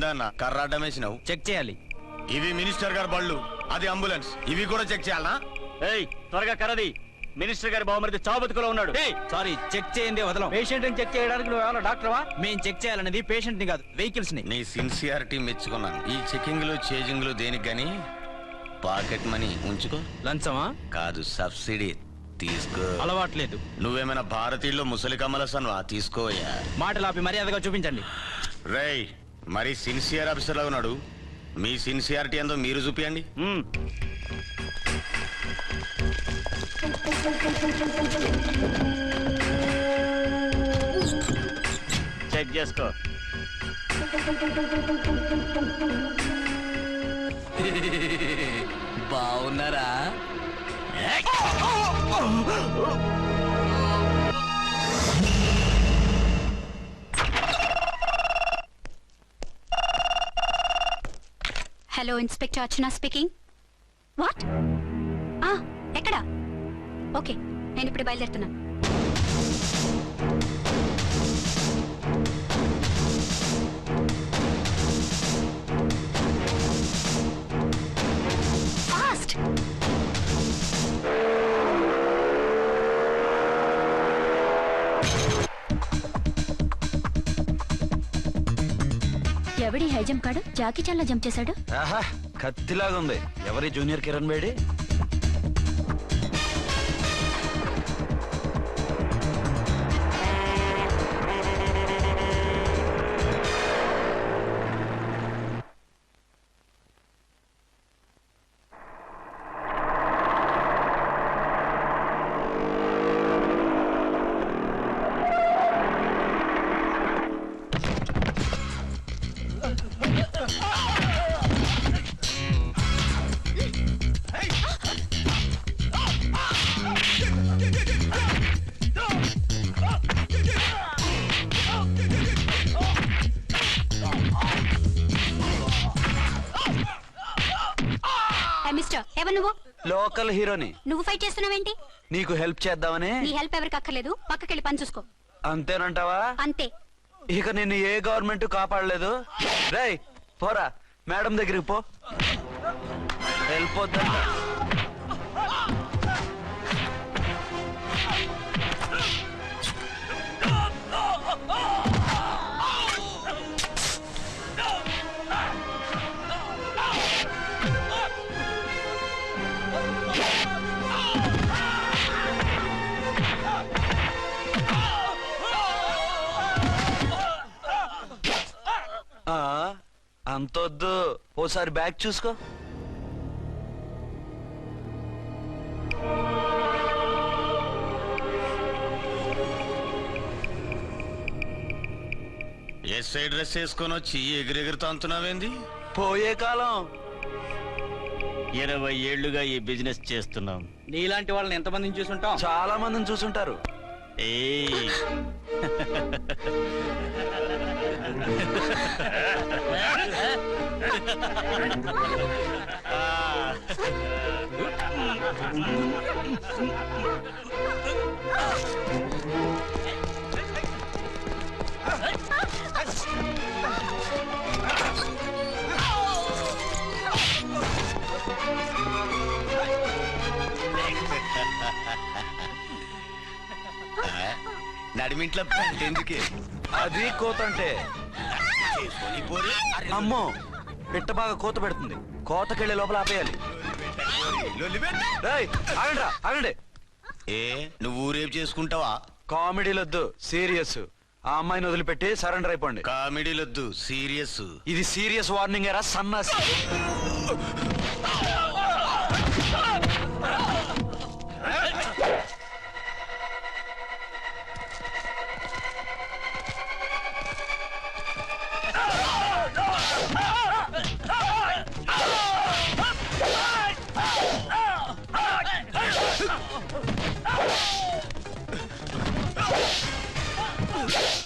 ఏందన్న కర్రాడ్డం వేసినావు. చెక్ చేయాలి. ఇవి మినిస్టర్ గారి బళ్ళు అది అంబులెన్స్. ఇవి కూడా చెక్ చేయాలనా? ఏయ్ త్వరగా కరది. మినిస్టర్ గారి బావమరిది చావు బతుకులో ఉన్నాడు సారీ చెక్ చేయండి వదలం. పేషెంట్ చెక్ చేయడానికి నువ్వు ఏమైనా డాక్టర్వా మేం చెక్ చేయాలనేది పేషెంట్ని కాదు వెహికల్స్ని నీ సిన్సియారిటీ మెచ్చుకున్నాను. ఈ చెకింగ్లు చేజింగ్లు దేనికి గాని? పాకెట్ మనీ ఉంచుకో. లంచమా? కాదు సబ్సిడీ. తీసుకో. అలవాట్లేదు నువ్వేమైనా భారతీయుల్లో ముసలి కమలసన్వా? తీసుకోయా మాటలు ఆపి మర్యాదగా చూపించండి. రేయ్ మరి సిన్సియర్ ఆఫీసర్లా ఉన్నాడు. మీ సిన్సియారిటీ ఏందో మీరు చూపియండి. చెక్ చేసుకో. బాగున్నారా hello inspector Archana speaking. What? ఆ ఎక్కడ? ఓకే నేను ఇప్పుడు బయలుదేరుతున్నాను. ఎవడి హై జంప్ కాడు? జాకీ చాలా జంప్ చేశాడు? ఆహా కత్తిలాగా ఎవరి జూనియర్ కిరణ్ బేడి? లోకల్ హీరోని నువ్వు ఫైట్ చేస్తున్నావేంటి? నీకు హెల్ప్ చేద్దామని. నీ హెల్ప్ ఎవరికి అక్కర్లేదు. పక్కకెళ్ళి పని చూసుకో. అంతేనంటావా? అంతే. ఇక నిన్ను ఏ గవర్నమెంట్ కాపాడలేదు? రేయ్ పోరా. మేడం దగ్గరికి పో. వెళ్ళిపోద్దంట ఓసారి బ్యాగ్ చూసుకో. ఎస్ఐ డ్రెస్ వేసుకొని వచ్చి ఎగిరెగిరితో అంటున్నావేంది? పోయే కాలం. ఇరవై ఏళ్ళుగా ఈ బిజినెస్ చేస్తున్నాం. నీలాంటి వాళ్ళని ఎంతమందిని చూసుంటాం? చాలా మందిని చూసుంటారు. ఏయ్. నడిమింట్లో ఎందుకే అది కోత అంటే చేసుకొని పోరి. అమ్మో పిట్ట బాగా కోత పెడుతుంది. కోతకెళ్ళే లోపల ఆపేయాలి. రేయ్, ఆగండి. ఏ నువ్వు ఊరేపు చేసుకుంటావా? కామెడీలొద్దు సీరియస్. ఆ అమ్మాయిని వదిలిపెట్టి సరెండర్ అయిపోండి. కామెడీలొద్దు సీరియస్. ఇది సీరియస్ వార్నింగ్ ఎరా సన్నాసి. Ah!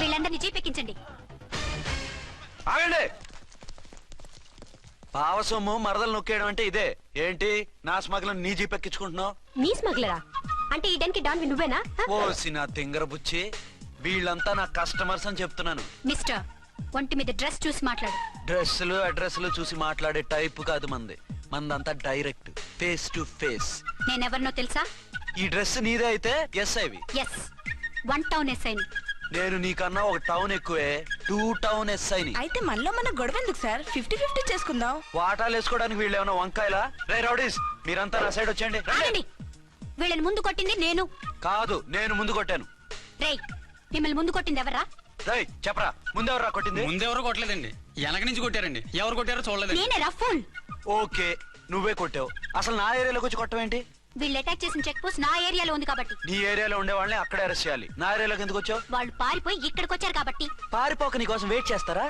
వీళ్ళందరినీ జీప్ ఎక్కించండి ఆగండి. పావ సొమ్ము మరదలు నొక్కేయడం అంటే ఇదే. ఏంటి? నా స్మగ్లం నీ జీప్ ఎక్కించుకుంటున్నావు నీ స్మగ్లరా? అంటే ఈ డెన్కి డాన్ నువ్వేనా? ఓసి నా తింగర బుచ్చి వీళ్ళంతా నా కస్టమర్స్ అని చెప్తున్నాను. మిస్టర్ ఒంటి మీద డ్రెస్ చూసి మాట్లాడు. డ్రెస్సులు అడ్రస్లు చూసి మాట్లాడే టైప్ కాదు మంది. మందంతా డైరెక్ట్ ఫేస్ టు ఫేస్. నేనెవరినో తెలుసా? ఈ డ్రెస్ నీదే అయితే ఎస్ ఐవి ఎస్ వన్ టౌన్ ఎస్ఐని. నేను నీకన్నా ఒక టౌన్ ఎక్కువే. టూ టౌన్ ఎస్ ఐని అయితే మనలో మన గొడవ ఎందుకు సార్? ఫిఫ్టీ ఫిఫ్టీ చేసుకుందాం. వాటాలు వేసుకోవడానికి వీళ్ళు ఏమైనా వంకాయలా? రే రౌడీస్ మీరంతా నా సైడ్ వచ్చేయండి. ఆగండి. వీళ్ళని ముందు కొట్టింది నేను. కాదు నేను ముందు కొట్టాను. రేయ్ మిమ్మల్ని ముందు కొట్టింది ఎవరా? రై చెప్పరా. ముందెవరా కొట్టింది? ముందెవరు కొట్టలేదండి. వెనక నుంచి కొట్టారండి. ఎవరు కొట్టారో చూడలేదండి. నేనే రఫూల్ ఓకే నువ్వే కొట్టావు. అసలు నా ఏరియాలోకి వచ్చి కొట్టవేంటి? వీళ్ళు అటాక్ చేసిన చెక్ పోస్ట్ నా ఏరియాలో ఉంది కాబట్టి. నీ ఏరియాలో ఉండే వాళ్ళని అక్కడే అరెస్ట్ చేయాలి. నా ఏరియాలోకి ఎందుకు వచ్చావు? వాళ్ళు పారిపోయి ఇక్కడికి వచ్చారు కాబట్టి. పారిపోక నీ కోసం వెయిట్ చేస్తారా?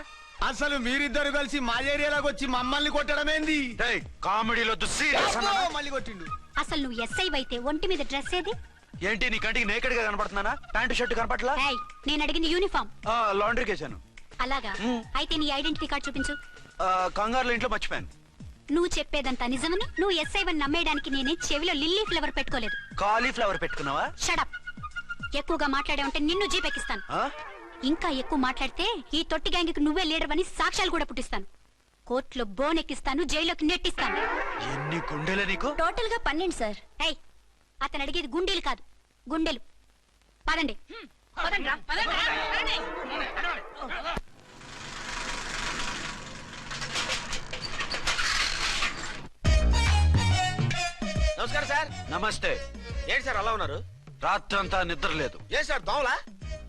అసలు మీరిద్దరు కలిసి మా ఏరియాలోకి వచ్చి మమ్మల్ని కొట్టడమేంది రేయ్ కామెడీలో సీరియస్ మళ్ళీ కొట్టిండు. అసలు నువ్వు ఎస్ఐ అయితే ఒంటి మీద డ్రెస్ ఏది? ఏంటి నీ కంటికి నేకెడ్గా కనపడుతున్నానా? ప్యాంటు షర్ట్ కనపట్లా? ఏయ్ నేను అడిగింది యూనిఫామ్ లాండ్రీకి వేసాను అలాగా? అయితే నీ ఐడెంటిటీ కార్డ్ చూపించు. ఆ, కంగారులో ఇంట్లో మర్చిపోయాను. నువ్వు చెప్పేదంతా నిజమని నువ్వు ఎస్ఐ వన్ నమ్మేయడానికి నేనే చెవిలో లిల్లీ ఫ్లవర్ పెట్టుకోలేదు. కాలీఫ్లవర్ పెట్టుకున్నావా? షడప్ ఎక్కువగా మాట్లాడే ఉంటే నిన్ను జీపెక్కిస్తాను. ఆ? ఇంకా ఎక్కువ మాట్లాడితే ఈ తొట్టి గ్యాంగ్కి నువ్వే లీడర్ అని సాక్ష్యాలు కూడా పుట్టిస్తాను. కోర్టులో బోన్ ఎక్కిస్తాను జైల్లోకి నెట్టిస్తాను. ఎన్ని గుండెలే నీకు? టోటల్గా పన్నెండు సార్ ఏయ్ అతను అడిగేది గుండెలు కాదు గుండెలు. పదండి. నమస్కారం సార్. నమస్తే. ఏంటి సార్ అలా ఉన్నారు? రాత్రంతా నిద్ర లేదు. ఏ సార్ దోమలా?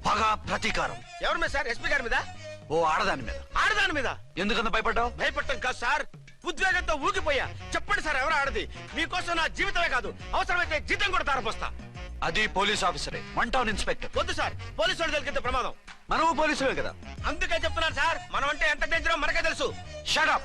పగ ప్రతీకారం. ఎవరి మీద సార్? ఎస్పీ గారి మీద? ఓ ఆడదాని మీద. ఆడదాని మీద? ఎందుకంత భయపడ్డావు? భయపడటం కాదు సార్. ఉద్వేగంతో ఊగిపోయా. చెప్పండి సార్ ఎవరు ఆడది? మీకోసం నా జీవితమే కాదు. అవసరమైతే జీతం కూడా తారపోస్తా. అది పోలీస్ ఆఫీసరే. వన్ టౌన్ ఇన్స్పెక్టర్ వద్దు సార్. పోలీసు వాడు దొరికితే ప్రమాదం. మనము పోలీసులే కదా. అందుకే చెప్తున్నాను సార్. మనం అంటే ఎంత డేంజరో మనకే తెలుసు. షడప్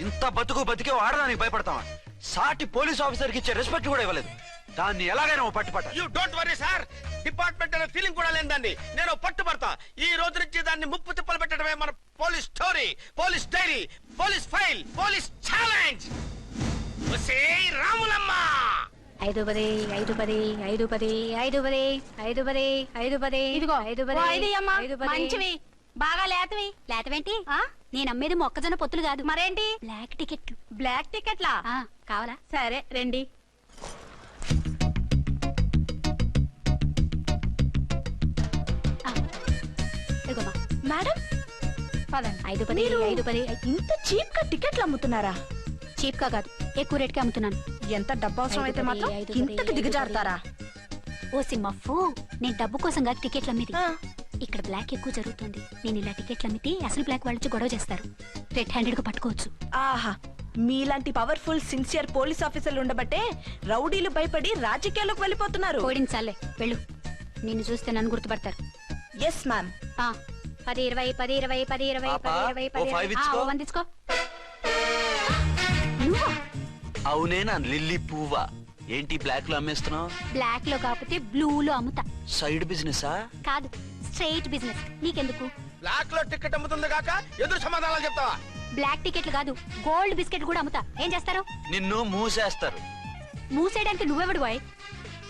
ఇంత బతుకు బతికే ఓ ఆడదానికి భయపడతావా? సాటి పోలీస్ ఆఫీసర్కి ఇచ్చే రెస్పెక్ట్ కూడా ఇవ్వలేదు. దాన్ని ఎలాగైనా ఓ పట్టుపట్ట you don't worry sir department అనే ఫీలింగ్ కూడా దాన్ని నేను పట్టుబడతా ఈ రోజు నుంచి దాన్ని ముప్పు తిప్పలు పెట్టడమే మన police story police diary police file police challenge. Ramulamma. ఐదు పది ఐదు పది ఐదు పది ఐదు పది ఐదు పది ఐదు పది ఇదిగో ఐదు పది ఐదు పది. మంచివి. బాగా లేతవి. లేతవేంటి? నేను అమ్మేది మొక్కజొన్న పొత్తులు కాదు. మరేంటి? బ్లాక్ టికెట్లు. బ్లాక్ టికెట్లా? కావాలా? సరే రండి. మేడం? పదండి. ఐదు పది ఐదు పది. ఇంత చీప్గా టికెట్లు అమ్ముతున్నారా? చీప్గా కాదు ఎక్కువ రేట్కి అమ్ముతున్నాను. ఎంత డబ్బు అవసరం అయితే మాత్రం ఇంతకు దిగజారుతారా? ఓ సిమ్మఫు నేను డబ్బు కోసం కాదు టికెట్లు అమ్మేది. ఇక్కడ బ్లాక్ ఎక్కువ జరుగుతుంది. నేను ఇలా టికెట్లు అమ్మితే అసలు బ్లాక్ వాళ్ళు వచ్చి గొడవ చేస్తారు. రెడ్ హ్యాండెడ్గా పట్టుకోవచ్చు. ఆహా మీలాంటి పవర్ఫుల్ సిన్సియర్ పోలీస్ ఆఫీసర్లు ఉండబట్టే రౌడీలు భయపడి రాజకీయాల్లోకి వెళ్ళిపోతున్నారు. ఓడించాలే వెళ్ళు. నిన్ను చూస్తే నన్ను గుర్తుపడతారు. ఎస్ మ్యామ్ ఆ, పది ఇరవై పది ఇరవై పది ఇరవై పాపా, పది ఇరవై ఓ పది five ఇరవై. ఆ, ఇచ్చుకో. ఓ వంద ఇచ్చుకో. నువ్వా? అవునే నా లిల్లీ పువ్వా. ఏంటి బ్లాక్లో అమ్మేస్తున్నావు? బ్లాక్లో కాకపోతే బ్లూ లో అమ్ముతా. సైడ్ బిజినెసా కాదు. Straight business. నీకెందుకు? బ్లాక్లో టికెట్ అమ్ముతుంది కాక ఎదురు సమాధానాలు చెప్తావా? బ్లాక్ టికెట్లు కాదు గోల్డ్ బిస్కెట్ కూడా అమ్ముతా. ఏం చేస్తారు? నిన్ను మూసేస్తారు. మూసేయడానికి నువ్వెవడు బాయ్?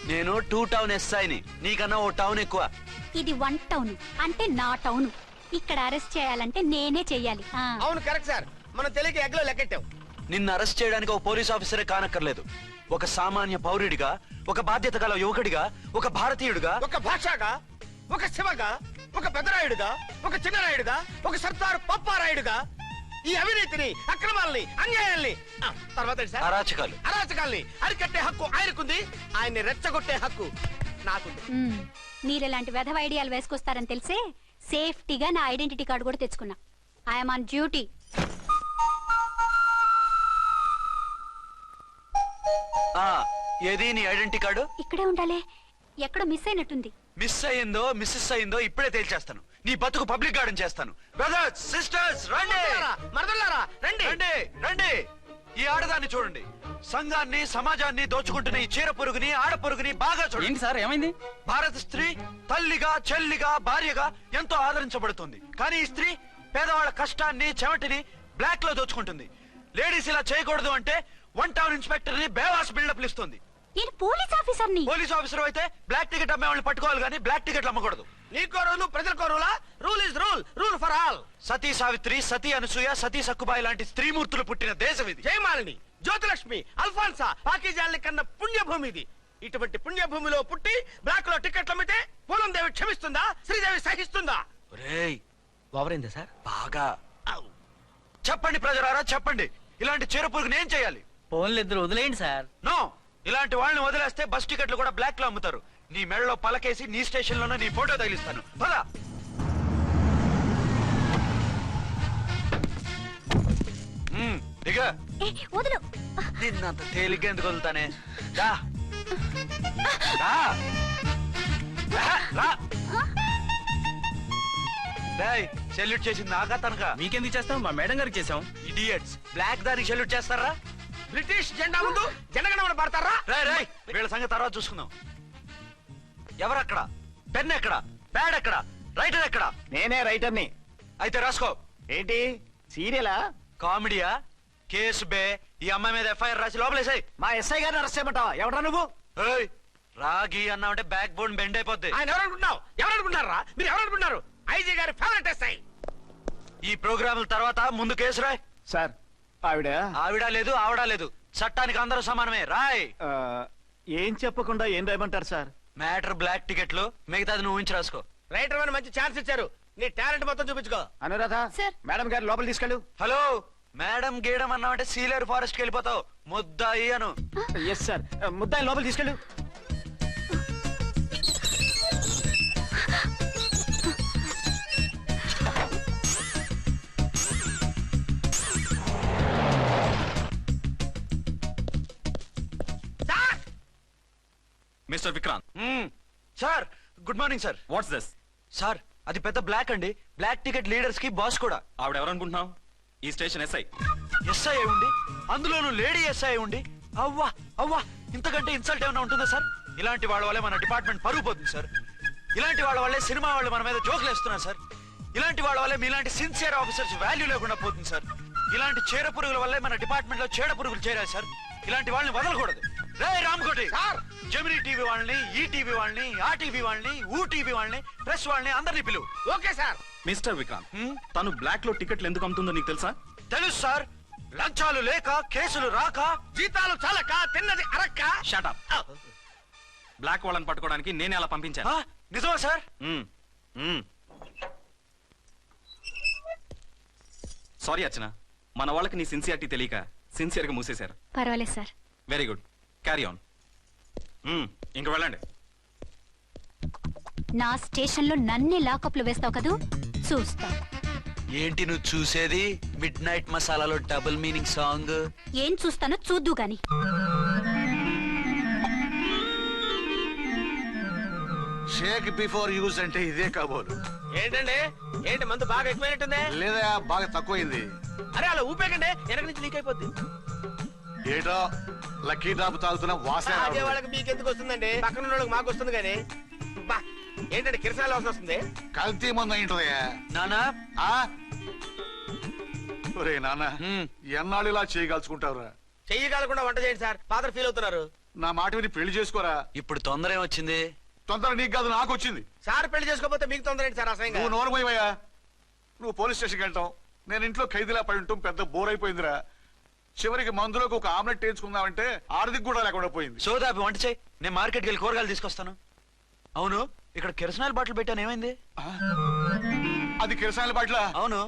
నేను టూ టౌన్ ఎస్ఐని. నీకన్నా ఓ టౌన్ ఎక్కువ. ఇది వన్ టౌన్ అంటే నా టౌన్. ఇక్కడ అరెస్ట్ చేయాలంటే నేనే చెయ్యాలి. ఆ. అవును కరెక్ట్ సార్. మనం తెలియక ఎగ్లో లెక్కెట్టాం. నిన్ను అరెస్ట్ చేయడానికి ఒక పోలీస్ ఆఫీసరే కానక్కర్లేదు. ఒక సామాన్య పౌరుడిగా ఒక బాధ్యత గల యువకుడిగా ఒక భారతీయుడిగా ఒక భాషగా ఒక శివగా ఒక పెద్దరాయుడుగా ఒక చిన్నరాయుడుగా ఒక సర్దార్ పప్పారాయుడుగా ఈ అవినీతిని అక్రమాలని అన్యాయాల్ని ఆ, తర్వాత ఏంటి సార్? అరాచకాలు. అరాచకాల్ని అరికట్టే హక్కు ఆయనకుంది. ఆయన్ని రెచ్చగొట్టే హక్కు నాకుంది. మ్మ్. మీరు ఇలాంటి వెధవ ఐడియాలు వేసుకొస్తారని తెలిసే సేఫ్టీగా నా ఐడెంటిటీ కార్డు కూడా తెచ్చుకున్నా. ఐఎమ్ ఆన్ డ్యూటీ ఆ ఏది నీ ఐడెంటిటీ కార్డు? ఇక్కడే ఉండాలి. ఎక్కడ మిస్ అయినట్టుంది. మిస్ అయిందో మిస్సెస్ అయిందో ఇప్పుడే తేల్చేస్తాను. నీ బతుకు పబ్లిక్ గార్డెన్ చేస్తాను. బ్రదర్స్ సిస్టర్స్ రండి! మరదల్లారా, రండి! రండి రండి! ఈ ఆడదాన్ని చూడండి. సంఘాన్ని సమాజాన్ని దోచుకుంటున్న ఈ చీర పురుగుని ఆడ పురుగుని బాగా చూడండి. ఏంటి సార్ ఏమైంది? భారత స్త్రీ తల్లిగా చెల్లిగా భార్యగా ఎంతో ఆదరించబడుతుంది. కానీ ఈ స్త్రీ పేదవాళ్ళ కష్టాన్ని చెమటిని బ్లాక్లో దోచుకుంటుంది. లేడీస్ ఇలా చేయకూడదు అంటే వన్ టౌన్ ఇన్స్పెక్టర్ని బేవాస్ బిల్డప్ ఇస్తుంది నేను పోలీస్ ఆఫీసర్ని. పోలీస్ ఆఫీసర్ అయితే బ్లాక్ టికెట్ అమ్మే వాళ్ళని పట్టుకోవాలి కానీ బ్లాక్ టికెట్లు అమ్మకూడదు. నీకో రూలు ప్రజలకో రూలా rule is rule rule for all సతీ సావిత్రి సతీ అనసూయ సతీ సక్కుబాయి లాంటి స్త్రీమూర్తులు పుట్టిన దేశం ఇది. జయమాలిని జ్యోతిలక్ష్మి అల్ఫాన్సా పాకిజాల్ని కన్న పుణ్యభూమి ఇది. ఇటువంటి పుణ్యభూమిలో పుట్టి బ్లాక్లో టికెట్లు అమ్మితే పూలం దేవి క్షమిస్తుందా? శ్రీదేవి సహిస్తుందా? రేయ్ ఓవరైందా సార్? బాగా. చెప్పండి ప్రజలారా చెప్పండి. ఇలాంటి చీర పురుగుని ఏం చేయాలి. ఫోన్లు ఇద్దరు వదిలేయండి సార్. నో. ఇలాంటి వాళ్ళని వదిలేస్తే బస్ టికెట్లు కూడా బ్లాక్లో అమ్ముతారు. నీ మెడలో పలకేసి నీ స్టేషన్లోనే నీ ఫోటో తగిలిస్తాను. పద. మ్మ్, దిగ. ఏ, వదులు. నిన్నంత తేలిగ్గా ఎందుకు వదులుతానే? రా. రా. రా, రా. డేయ్, సెల్యూట్ చేసింది నాకా తనకా? మీకెందుకు చేస్తాం? మా మేడం గారికి చేసాం ఇడియట్స్ బ్లాక్ దానికి సెల్యూట్ చేస్తారా? బ్రిటిష్ జెండా ముందు జనగణమన పడతారా? రే రే వీళ్ళ సంగతి తర్వాత చూసుకుందాం. ఎవరక్కడ? పెన్ ఎక్కడ? ప్యాడ్ ఎక్కడ? రైటర్ ఎక్కడ? నేనే రైటర్ని. అయితే రాసుకో. ఏంటి? సీరియలా? కామెడీయా? కేసు బే ఈ అమ్మాయి మీద ఎఫ్ఐఆర్ రాసి లోపలేసాయి. మా ఎస్ఐ గారిని అరెస్ట్ చేయమంటావా? ఎవడరా నువ్వు? ఏయ్ రాగి అన్నావంటే బ్యాక్ బోన్ బెండ్ అయిపోద్ది. ఆయన ఎవరనుకుంటున్నావు ఎవరనుకుంటున్నారా మీరు ఎవరనుకుంటున్నారు ఐజీ గారి ఫేవరెట్ ఎస్ఐ. ఈ ప్రోగ్రాముల తర్వాత ముందు కేసు రాయ్. సార్ ఆవిడ? ఆవిడ లేదు ఆవిడ లేదు. చట్టానికి అందరూ సమానమే. రాయ్! ఆ, ఏం చెప్పకుండా ఏం రాయమంటారు సార్? మ్యాటర్ బ్లాక్ టికెట్లు మిగతాది నువ్వు ఉంచి రాసుకో. రైటర్ అని మంచి ఛాన్స్ ఇచ్చారు. నీ టాలెంట్ మొత్తం చూపించుకో. అనురాధ సార్. మేడం గారు లోపల తీసుకెళ్ళు. హలో మేడం గీయడం అన్నావంటే సీలేరు ఫారెస్ట్కి వెళ్ళిపోతావు. ముద్దాయి అను. ఎస్ సార్ ముద్దాయి లోపల తీసుకెళ్ళు. Mister Vikrant. Sir good morning sir. What's this? Sir అది పెద్ద బ్లాక్ అండి. బ్లాక్ టికెట్ లీడర్స్కి బాస్ కూడా. ఆవిడ ఎవరనుకుంటున్నావు ఈ స్టేషన్ ఎస్ఐ ఎస్ఐ ఉండి? అందులోనూ లేడీ ఎస్ఐ ఉండి? అవ్వా అవ్వా ఇంతకంటే ఇన్సల్ట్ ఏమైనా ఉంటుందా సార్? ఇలాంటి వాళ్ళ వల్లే మన డిపార్ట్మెంట్ పరుగు పోతుంది సార్. ఇలాంటి వాళ్ళ వల్లే సినిమా వాళ్ళు మన మీద జోకులు వేస్తున్నారు సార్. ఇలాంటి వాళ్ళ వల్లే మీలాంటి సిన్సియర్ ఆఫీసర్స్ వాల్యూ లేకుండా పోతుంది సార్. ఇలాంటి చీడ పురుగుల వల్లే మన డిపార్ట్మెంట్లో చీడ పురుగులు చేరాయి సార్. ఇలాంటి వాళ్ళని వదలకూడదు. రే రామకోటి! సార్. జమినీ టీవీ వాళ్ళని ఈ టీవీ వాళ్ళని ఆ టీవీ వాళ్ళని ఊ టీవీ వాళ్ళని ప్రెస్ వాళ్ళని అందరినీ పిలువు ఓకే సార్. మిస్టర్ విక్రాంత్ హ్మ్? తను బ్లాక్లో టికెట్లు ఎందుకు అమ్ముతుందో నీకు తెలుసా? తెలుసు సార్. లంచాలు లేక కేసులు రాక జీతాలు చాలక తిన్నది అరక్క. షటప్ బ్లాక్ వాళ్ళని పట్టుకోవడానికి నేనే అలా పంపించాను. ఆ, నిజమా సార్? సారీ అర్చన. మన వాళ్ళకి నీ సిన్సియారిటీ తెలియక సిన్సియర్గా మూసేశారు. పర్వాలేదు sir. Very good carry on ఇంక వెళ్ళండి. నా స్టేషన్లో నన్నే లాకప్లో వేస్తావు కదూ? చూస్తా. ఏంటి నువ్వు చూసేది? మిడ్ నైట్ మసాలాలో డబుల్ మీనింగ్ సాంగ్ ఏం చూస్తానో చూద్దు గాని. షేక్ బిఫోర్ యూజ్ అంటే ఇదే కాబోలు. ఏంటండి? ఏంటి మందు బాగా ఎక్కువైనట్టుంది? లేదా బాగా తక్కువైంది. అరే అలా ఊపేకండి వెనక నుంచి లీక్ అయిపోద్ది. ఏటో? లక్కీ డ్రాప్ తాగుతున్న వాసన అదే. వాళ్ళకి మీకు ఎందుకు వస్తుందండి? పక్కన ఉన్న వాళ్ళకి మాకు వస్తుంది కానీ. బా ఏంటంటే కిరసాల వాసన వస్తుంది? కల్తీ మందు అయింటదయ్యా. నానా? ఆ? ఒరే నాన్న హ్మ్. ఎన్నాళ్ళు ఇలా చేయగలుచుకుంటావురా చెయ్యి కాలకుండా వంట చేయండి సార్. ఫాదర్ ఫీల్ అవుతున్నారు. నా మాట విని పెళ్ళి చేసుకోరా? ఇప్పుడు తొందర ఏమొచ్చింది తొందర నీకు కాదు నాకు వచ్చింది. సార్ పెళ్ళి చేసుకోకపోతే మీకు తొందర ఏంటి సార్? అసహ్యంగా. నువ్వు నోరు పోయివయ్యా నువ్వు పోలీస్ స్టేషన్కి వెళ్తావు. నేను ఇంట్లో ఖైదీలా పడి ఉంటాం పెద్ద బోర్ అయిపోయిందిరా. చివరికి మందులోకి ఒక ఆమ్లెట్ వేయించుకుందామంటే ఆర్థిక కూడా లేకుండా పోయింది. సోదాపి వంట చేయి. నేను మార్కెట్కి వెళ్ళి కూరగాయలు తీసుకొస్తాను. అవును ఇక్కడ కిరసనాయిల్ బాటిల్ పెట్టాను ఏమైంది? అది కిరసాల బాట్ల? అవును.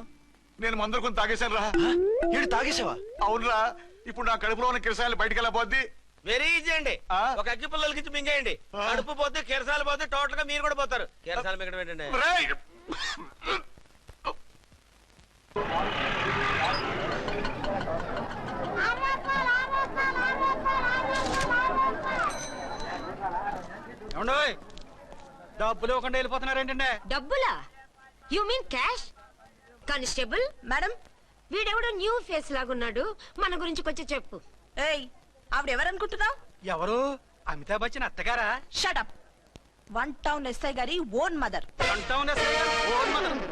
నేను మందులు కొని తాగేశాను రా. ఈడు తాగేసావా అవునురా ఇప్పుడు నా కడుపులో ఉన్న కిరసాయలు బయటికి వెళ్ళబోద్ది వెరీ ఈజీ అండి. ఆ? ఒక అగ్గి పుల్లలకి ఇచ్చి మింగేయండి. ఆ. కడుపు పోతే కిరసాలు పోతే టోటల్గా మీరు కూడా పోతారు. కిరసాలు మింగడం ఏంటండి? రేయ్! డబ్బులు ఇవ్వకుండా వెళ్ళిపోతున్నారు ఏంటంటే డబ్బులా? You mean cash constable madam వీడెవడో న్యూ ఫేస్ లాగున్నాడు. మన గురించి కొంచెం చెప్పు. ఏయ్ ఆవిడ ఎవరనుకుంటున్నావు ఎవరు? Amitabh Bachchan అత్తగారా? Shut up one town SI గారి ఓన్ మదర్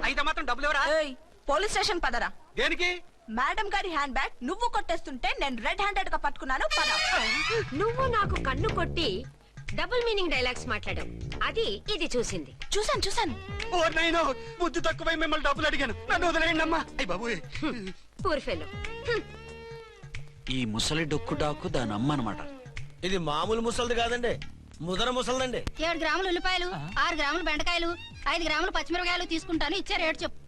అయితే మాత్రం డబ్బులు ఎవరా ఏయ్ పోలీస్ స్టేషన్ పదరా. దేనికి? మేడం గారి హ్యాండ్ బ్యాగ్ నువ్వు కొట్టేస్తుంటే నేను రెడ్ హ్యాండెడ్గా పట్టుకున్నాను. పద. నువ్వు నాకు కన్ను కొట్టి డబుల్ మీనింగ్ డైలాగ్స్ మాట్లాడావు. అది ఇది చూసింది. చూసాను చూసాను ఓ నైనో బుద్ధి తక్కువై మిమ్మల్ని డబ్బులు అడిగాను. నన్ను వదిలేయండి అమ్మా. అయ్యి బాబు పూర్ ఫెలో ఈ ముసలి డొక్కు డాకు దాని అమ్మ అనమాట ఇది మామూలు ముసలిది కాదండి. ముదర ముసలిదండి. ఏడు గ్రాములు ఉల్లిపాయలు ఆరు గ్రాములు బెండకాయలు ఐదు గ్రాములు పచ్చిమిరపకాయలు తీసుకుంటాను. ఇచ్చే రేటు చెప్పు.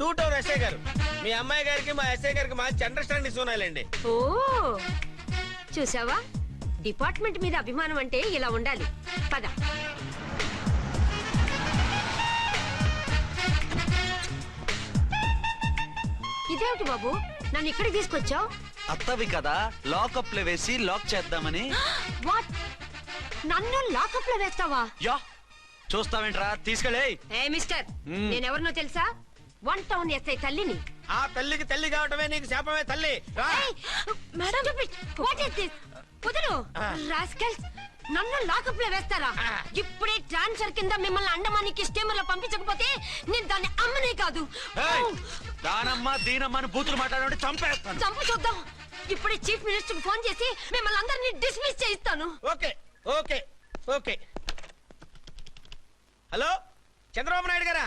టూ టౌన్ ఎస్ఐ గారు. మీ అమ్మాయి గారికి మా ఎస్ఐ గారికి మంచి అండర్స్టాండింగ్ ఉన్నాయిలేండి. ఓ చూసావా? డిపార్ట్మెంట్ మీద అభిమానం అంటే ఇలా ఉండాలి. పద. ఇదేమిటి బాబు? నన్ను ఇక్కడికి తీసుకొచ్చావు? అత్తవి కదా లాకప్లో వేసి లాక్ చేద్దామని. వాట్? నన్ను లాకప్లో వేస్తావా? యా చూస్తావేంట్రా? తీసుకెళ్ళే ఏ మిస్టర్. నేనెవరినో తెలుసా? వన్ టౌన్ ఎస్ఐ తల్లిని. ఆ తల్లికి తల్లి కావటమే నీకు శాపమే తల్లి. రా. మేడం వాట్ ఇస్ దిస్ కుదురు. రాస్కల్స్ నన్ను లాకప్లో వేస్తారా ఇప్పుడే ట్రాన్స్ఫర్ కింద మిమ్మల్ని అండమానికి స్టీమర్లో పంపించకపోతే నేను దాన్ని అమ్మనే కాదు. ఏయ్, దానమ్మ దీనమ్మ అని బూతులు మాట్లాడే చంపేస్తాను. చంపు చూద్దాం. ఇప్పుడే చీఫ్ మినిస్టర్ ఫోన్ చేసి మిమ్మల్ని అందరినీ డిస్మిస్ చేయిస్తాను. Okay okay okay. Hello Chandrababu Naidu గారా?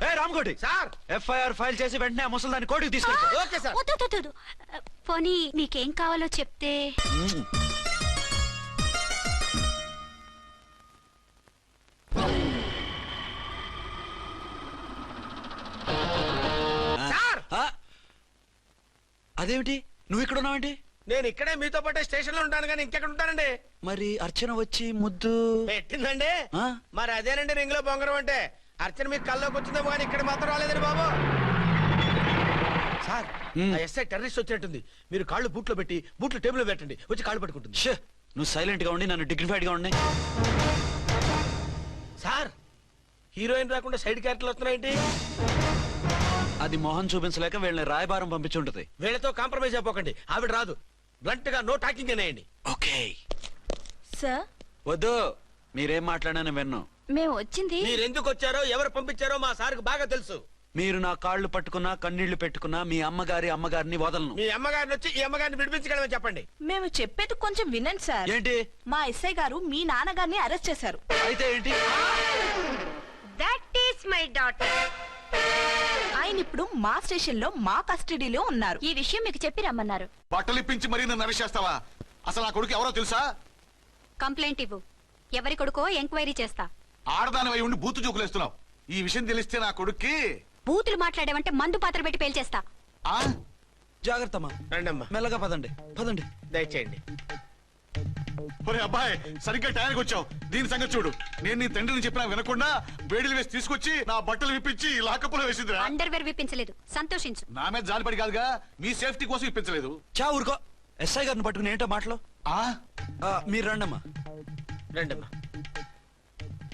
ఏ రామ్కోటి సార్. ఎఫ్ఐఆర్ ఫైల్ చేసి వెంటనే ఆ ముసలిదాన్ని కోటికి తీసుకెళ్ళి ఓకే సార్. వద్దు, వద్దు, వద్దు. పోనీ మీకేం కావాలో చెప్తే. సార్! అదేమిటి? నువ్వు ఇక్కడ ఉన్నావేంటి? నేను ఇక్కడే మీతో పాటే స్టేషన్లో ఉంటాను కానీ ఇంకెక్కడ ఉంటానండి? మరి అర్చన వచ్చి ముద్దు పెట్టిందండి. ఆ? మరి అదేనండి రింగ్లో బొంగరం అంటే. అర్చన మీకు కల్లోకి వచ్చిందేమో కానీ ఇక్కడ మాత్రం రాలేదండి బాబు. సార్. ఆ ఎస్ఐ టెర్రరిస్ట్ వచ్చినట్టుంది. మీరు కాళ్ళు బూట్లో పెట్టి బూట్లు టేబుల్ పెట్టండి. వచ్చి కాళ్ళు పట్టుకుంటుంది. షే నువ్వు సైలెంట్గా ఉండి నన్ను డిగ్నిఫైడ్గా ఉండి. సార్ హీరోయిన్ రాకుండా సైడ్ క్యారెక్టర్లు వస్తున్నాయేంటి అది మొహం చూపించలేక వీళ్ళని రాయబారం పంపించుంటది వీళ్ళతో కాంప్రమైజ్ అయిపోకండి. ఆవిడ రాదు. బ్లంట్గా నో టాకింగ్ అనేయండి. Okay sir? వద్దు. మీరేం మాట్లాడానని విన్ను. మేము వచ్చింది మీరు ఎందుకు వచ్చారో ఎవరు పంపించారో మా సార్కు బాగా తెలుసు. మీరు నా కాళ్ళు పట్టుకున్నా కన్నీళ్ళు పెట్టుకున్నా మీ అమ్మగారి అమ్మగారిని వదలను. మీ అమ్మగారిని వచ్చి ఈ అమ్మగారిని విడిపించగలమని చెప్పండి. మేము చెప్పేది కొంచెం వినండి సార్. ఏంటి? మా ఎస్ఐ గారు మీ నాన్నగారిని అరెస్ట్ చేశారు. అయితే ఏంటి? దట్ ఈస్ మై డాటర్ ఆయన ఇప్పుడు మా స్టేషన్లో మా కస్టడీలో ఉన్నారు. ఈ విషయం మీకు చెప్పి రమ్మన్నారు. బట్టలు ఇప్పించి మరీ నన్ను అరెస్ట్ అసలు నా కొడుకు ఎవరో తెలుసా? కంప్లైంట్ ఇవ్వు. ఎవరి కొడుకో ఎంక్వైరీ చేస్తా. ఆడదాని అయి ఉండి బూతు చూకులేస్తున్నావు. ఈ విషయం తెలిస్తే నా కొడుక్కి బూతులు మాట్లాడేవంటే మందు పాత్ర పెట్టి పేల్చేస్తా. ఆ? జాగ్రత్తమ్మా. రండమ్మా. మెల్లగా పదండి. పదండి. దయచేయండి. ఒరే అబ్బాయి సరిగ్గా టయానికి వచ్చావు. దీని సంగతి చూడు. నేను నీ తండ్రిని చెప్పినా వినకుండా వేడిలు వేసి తీసుకొచ్చి నా బట్టలు విప్పించి లాకప్పులో వేసిందిరా. అండర్వేర్ విప్పించలేదు. సంతోషించు. నా మీద జాలిపడి కాదుగా మీ సేఫ్టీ కోసం ఇప్పించలేదు చా ఊరుకో. ఎస్ఐ గారిని పట్టుకుని ఏంటో మాటలు? ఆ? ఆ, మీరు రండమ్మా. రండమ్మా.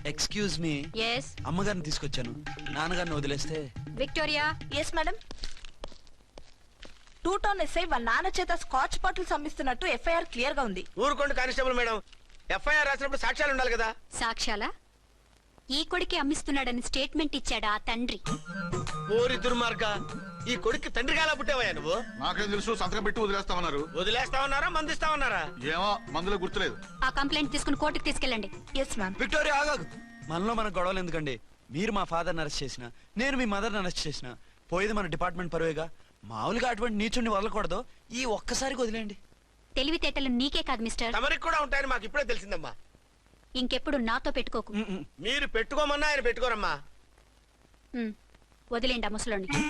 ఎక్స్క్యూజ్ మీ ఎస్ అమ్మగారిని తీసుకొచ్చాను. నాన్నగారిని వదిలేస్తే? Victoria yes madam two town SI వాళ్ళ నాన్న చేత స్కాచ్ బాటిల్స్ అమ్మిస్తున్నట్టు ఎఫ్ఐఆర్ క్లియర్గా ఉంది. ఊరుకోండి కానిస్టేబుల్ మేడం. ఎఫ్ఐఆర్ రాసినప్పుడు సాక్ష్యాలు ఉండాలి కదా? సాక్ష్యాలా? ఈ కొడుకే అమ్మిస్తున్నాడని స్టేట్మెంట్ ఇచ్చాడా ఆ తండ్రి? ఓరి దుర్మార్గ. ఈ కొడుక్కి తండ్రిగా ఎలా పుట్టావయ్యా నువ్వు? నాకేం తెలుసు సంతకం పెట్టి వదిలేస్తామన్నారు. వదిలేస్తామన్నారా? మందిస్తామన్నారా? ఏమో మందులో గుర్తులేదు. ఆ కంప్లైంట్ తీసుకుని కోర్టుకు తీసుకెళ్ళండి. ఎస్ మ్యామ్ విక్టోరియా ఆగాగు. మనలో మన గొడవలు ఎందుకండి? మీరు మా ఫాదర్ని అరెస్ట్ చేసిన నేను మీ మదర్ని అరెస్ట్ చేసిన. పోయేది మన డిపార్ట్మెంట్ పరువేగా. మామూలుగా అటువంటి నీచుడిని వదలకూడదు. ఈ ఒక్కసారికి వదిలేండి తెలివితేటలు నీకే కాదు మిస్టర్ తమరికి కూడా ఉంటాయని మాకు ఇప్పుడే తెలిసిందమ్మా. ఇంకెప్పుడు నాతో పెట్టుకోకు. మీరు పెట్టుకోమన్నా ఆయన పెట్టుకోరమ్మా. ఉమ్, వదిలేండి ఆ ముసలోని